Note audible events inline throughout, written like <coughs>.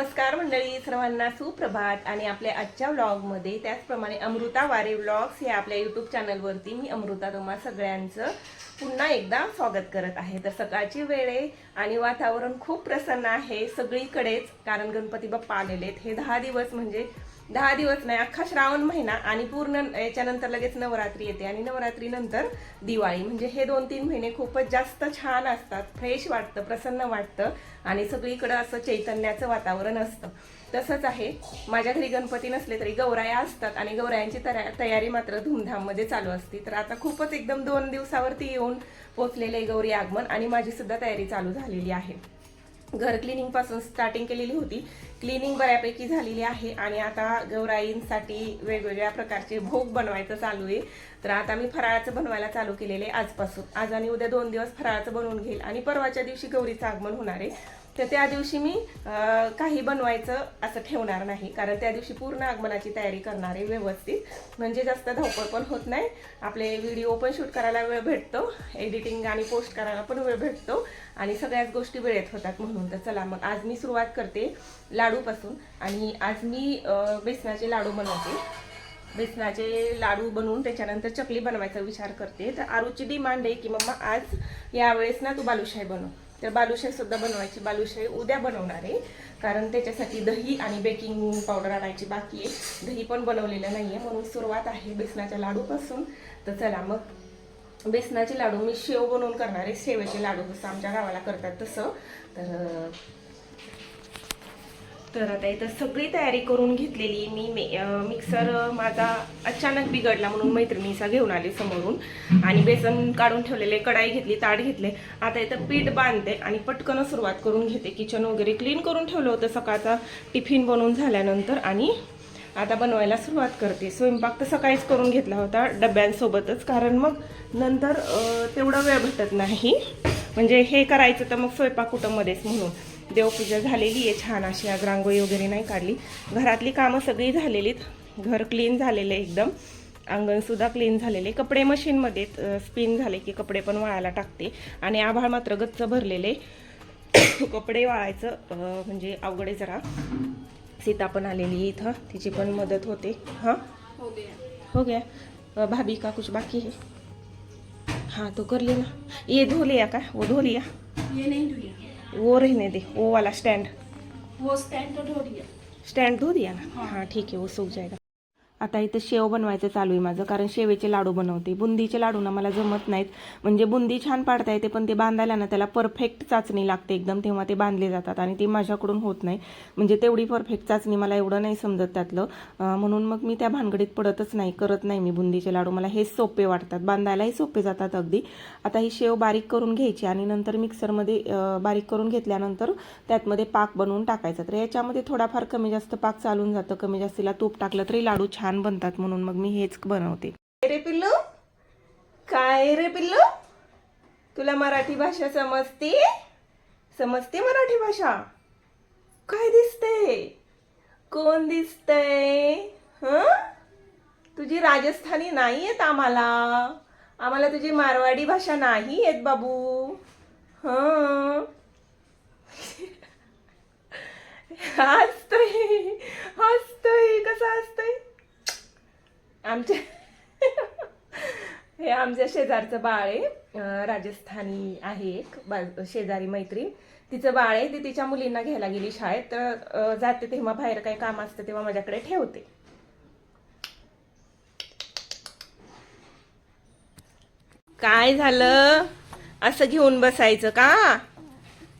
नमस्कार मंडळी सर्वांना सुप्रभात. आणि आपल्या आजच्या व्लॉगमध्ये त्याचप्रमाणे अमृता वारे व्लॉग्स हे आपल्या यूट्यूब चॅनलवरती मी अमृता तुम्हा सगळ्यांचं पुन्हा एकदा स्वागत करत आहे. तर सकाळची वेळ आहे आणि वातावरण खूप प्रसन्न आहे सगळीकडेच कारण गणपती बाप्पा आलेले आहेत. हे दहा दिवस म्हणजे दहा दिवस नाही अख्खा श्रावण महिना आणि पूर्ण याच्यानंतर लगेच नवरात्री येते आणि नवरात्रीनंतर दिवाळी. म्हणजे हे दोन तीन महिने खूपच जास्त छान असतात. फ्रेश वाटतं प्रसन्न वाटतं आणि सगळीकडं असं चैतन्याचं वातावरण असतं. तसंच आहे माझ्या घरी गणपती नसले तरी गौराया असतात आणि गौरायांची तयारी मात्र धूमधाममध्ये चालू असते. तर आता खूपच एकदम दोन दिवसावरती येऊन पोचलेले गौरी आगमन आणि माझी सुद्धा तयारी चालू झालेली आहे. घर क्लिनिंगपासून स्टार्टिंग केलेली होती. क्लिनिंग बऱ्यापैकी झालेली आहे आणि आता गौराईंसाठी वेगवेगळ्या प्रकारचे भोग बनवायचं चालू आहे. तर आता मी फराळाचं बनवायला चालू केलेले आहे आजपासून. आज आणि उद्या दोन दिवस फराळाचं बनवून घेईल आणि परवाच्या दिवशी गौरीचं आगमन होणार आहे. तर त्या दिवशी मी काही बनवायचं असं ठेवणार नाही. कारण त्या दिवशी पूर्ण आगमनाची तयारी करणार आहे व्यवस्थित. म्हणजे जास्त धावपळ पण होत नाही. आपले व्हिडिओ पण शूट करायला वेळ भेटतो. एडिटिंग आणि पोस्ट करायला पण वेळ भेटतो. आणि सगळ्याच गोष्टी वेळेत होतात म्हणून. तर चला मग आज मी सुरुवात करते लाडूपासून. आणि आज मी बेसनाचे लाडू बनवते. बेसनाचे लाडू बनवून त्याच्यानंतर चकली बनवायचा विचार करते. तर आरूची डिमांड आहे की मम्मा आज यावेळेस ना तू बालुशाही बनव. तर बालुशाही सुद्धा बनवायची. बालुशाही उद्या बनवणार आहे. कारण त्याच्यासाठी दही आणि बेकिंग पावडर आणायची बाकी आहे. दही पण बनवलेलं नाही आहे म्हणून सुरुवात आहे बेसनाच्या लाडूपासून. तर चला मग बेसनाचे लाडू मी शेव बनवून करणार आहे. शेवेचे लाडू जसं आमच्या गावाला करतात तसं. तर तर आता इथं सगळी तयारी करून घेतलेली मी. मे- मिक्सर माझा अचानक बिघडला म्हणून मैत्रिणीचा घेऊन आले समोरून. आणि बेसन काढून ठेवलेले कढाई घेतली ताट घेतले. आता इथं पीठ बांधते आणि पटकन सुरुवात करून घेते. किचन वगैरे क्लीन करून ठेवलं होतं सकाळचा. टिफिन बनवून झाल्यानंतर आणि आता बनवायला सुरुवात करते. स्वयंपाक तर सकाळीच करून घेतला होता डब्यांसोबतच. कारण मग नंतर तेवढा वेळ भेटत नाही. म्हणजे हे करायचं तर मग स्वयंपाक कुटुंबमध्येच म्हणून. देवपूजा झालेली आहे छान अशी आज रांगोळी वगैरे नाही काढली. घरातली कामं सगळी झालेलीत. घर क्लीन झालेलं आहे एकदम. अंगणसुद्धा क्लीन झालेले कपडे मशीनमध्ये स्पिन झाले की कपडे पण वाळायला टाकते. आणि आभाळ मात्र गच्च भरलेले <coughs> कपडे वाळायचं म्हणजे अवघड आहे जरा. सीता पण आलेली आहे इथं. तिची पण मदत होते. हां? हो गया. हो गया. भाभी का कुछ बाकी है हाँ तो कर लेना ये धो लिया का? वो धो लिया ये नहीं धोया वो रहने दे वो वाला स्टैंड वो स्टैंड तो धो दिया। स्टँड धो दिया ना? हां। ठीक आहे वो सूख जाएगा। आता इथं शेव बनवायचं चालू आहे माझं कारण शेवेचे लाडू बनवते. बुंदीचे लाडू ना मला जमत नाहीत. म्हणजे बुंदी छान पाडता येते पण ते बांधायला ना त्याला परफेक्ट चाचणी लागते एकदम तेव्हा ते बांधले जातात आणि ते माझ्याकडून होत नाही. म्हणजे तेवढी परफेक्ट चाचणी मला एवढं नाही समजत त्यातलं. म्हणून मग मी त्या भानगडीत पडतच नाही करत नाही मी बुंदीचे लाडू. मला हेच सोपे वाटतात बांधायलाही सोपे जातात अगदी. आता ही शेव बारीक करून घ्यायची आणि नंतर मिक्सरमध्ये बारीक करून घेतल्यानंतर त्यातमध्ये पाक बनवून टाकायचा. तर याच्यामध्ये थोडाफार कमी जास्त पाक चालून जातं कमी जास्तीला तूप टाकलं तरी लाडू छान बनतात म्हणून मग मी हेच बनवते. काय रे पिल्लू? काय रे पिल्लू? तुला मराठी भाषा समजते? समजते मराठी भाषा? काय दिसते? कोण दिसतंय ह? तुझी राजस्थानी नाही येत आम्हाला. आम्हाला तुझी मारवाडी भाषा नाही येत बाबू. हं? <laughs> हसतोय. हसतोय. कसं असतं आमच्या हे आमच्या शेजारचं बाळ आहे राजस्थानी आहे एक बा शेजारी मैत्रीण तिचं बाळ आहे ती तिच्या मुलींना घ्यायला गेली शाळेत तर जाते तेव्हा बाहेर काही काम असतं तेव्हा माझ्याकडे ठेवते. काय झालं? असं घेऊन बसायचं का?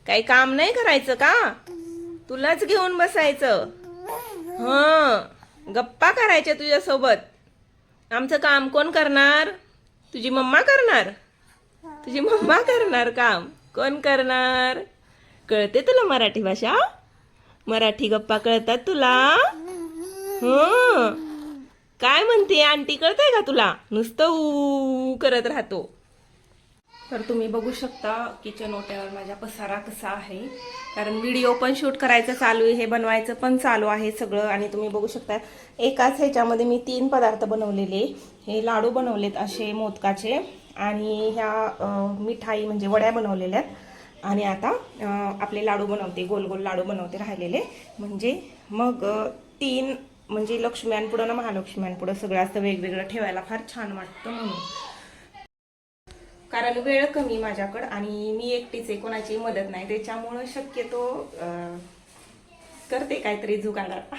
काही काम नाही करायचं का? तुलाच घेऊन बसायचं. ह गप्पा करायच्या तुझ्यासोबत. आमचं काम कोण करणार? तुझी मम्मा करणार? तुझी मम्मा करणार काम. कोण करणार? कळते तुला मराठी भाषा? मराठी गप्पा कळतात तुला? हो. काय म्हणते आंटी कळतंय का तुला? नुसतं ऊ करत राहतो. तर तुम्ही बघू शकता किचन ओट्यावर माझा पसारा कसा आहे. कारण व्हिडिओ पण शूट करायचं चालू आहे हे बनवायचं पण चालू आहे सगळं. आणि तुम्ही बघू शकता एकाच ह्याच्यामध्ये मी तीन पदार्थ बनवलेले. हे लाडू बनवलेत असे मोदकाचे आणि ह्या मिठाई म्हणजे वड्या बनवलेल्या. आहेत आणि आता आपले लाडू बनवते गोल गोल लाडू बनवते राहिलेले. म्हणजे मग तीन म्हणजे लक्ष्म्यांपुढं ना महालक्ष्म्यांपुढं सगळं असं वेगवेगळं ठेवायला फार छान वाटतं म्हणून. कारण वेळ कमी माझ्याकडं आणि मी एकटीच आहे कोणाची मदत नाही त्याच्यामुळं शक्यतो करते काहीतरी जुगाडात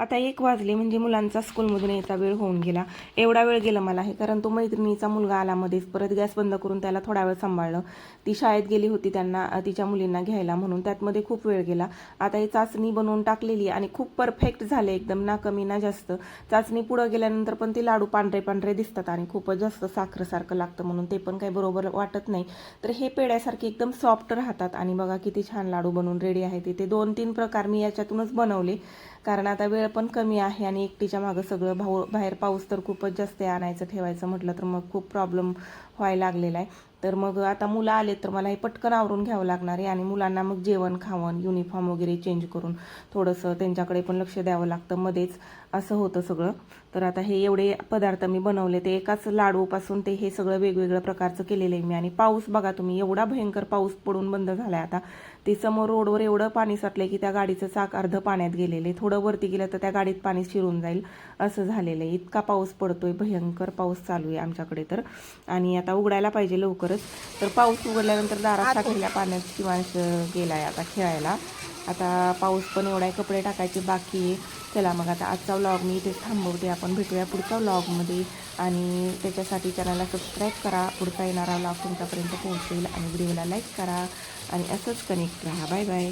आता एक वाजले म्हणजे मुलांचा स्कूलमधून यायचा वेळ होऊन गेला. एवढा वेळ गेला मला हे कारण तो मैत्रिणीचा मुलगा आला मध्येच परत गॅस बंद करून त्याला थोडा वेळ सांभाळलं. ती शाळेत गेली होती त्यांना तिच्या मुलींना घ्यायला म्हणून त्यातमध्ये खूप वेळ गेला. आता ही चाचणी बनवून टाकलेली आणि खूप परफेक्ट झाले एकदम ना कमी ना जास्त. चाचणी पुढं गेल्यानंतर पण ते लाडू पांढरे पांढरे दिसतात आणि खूपच जास्त साखरेसारखं लागतं म्हणून ते पण काही बरोबर वाटत नाही. तर हे पेड्यासारखे एकदम सॉफ्ट राहतात आणि बघा किती छान लाडू बनवून रेडी आहे ते. दोन तीन प्रकार मी याच्यातूनच बनवले. कारण आता वेळ पण कमी आहे आणि एकटीच्या मागं सगळं भाऊ बाहेर पाऊस तर खूपच जास्त आहे आणायचं ठेवायचं म्हटलं तर मग खूप प्रॉब्लेम व्हायला लागलेला आहे. तर मग आता मुलं आले तर मला हे पटकन आवरून घ्यावं लागणार आहे आणि मुलांना मग जेवण खावण युनिफॉर्म वगैरे चेंज करून थोडंसं त्यांच्याकडे पण लक्ष द्यावं लागतं. मध्येच असं होतं सगळं. तर आता हे एवढे पदार्थ मी बनवले ते एकाच लाडूपासून ते हे सगळं वेगवेगळ्या प्रकारचं केलेलं आहे मी. आणि पाऊस बघा तुम्ही एवढा भयंकर पाऊस पडून बंद झाला आहे आता. ते समोर रोडवर एवढं पाणी साठलं की त्या गाडीचं चाक अर्ध पाण्यात गेलेलं आहे. थोडं वरती गेलं तर त्या गाडीत पाणी शिरून जाईल असं झालेलं आहे. इतका पाऊस पडतोय भयंकर पाऊस चालू आहे आमच्याकडे तर. आणि आता उघडायला पाहिजे लवकर. लवकरच तर पाऊस उघडल्यानंतर दारात साठलेल्या पाण्यात शिवांश गेलाय आता खेळायला. आता पाऊस पण एवढा आहे कपडे टाकायचे बाकी आहे. चला मग आता आजचा व्लॉग मी इथेच थांबवते. आपण भेटूया पुढच्या व्लॉगमध्ये आणि त्याच्यासाठी चॅनलला सबस्क्राईब करा. पुढचा येणारा व्लॉग तुमच्यापर्यंत पोहोचेल. आणि व्हिडिओला लाईक करा. आणि असंच कनेक्ट राहा. Bye bye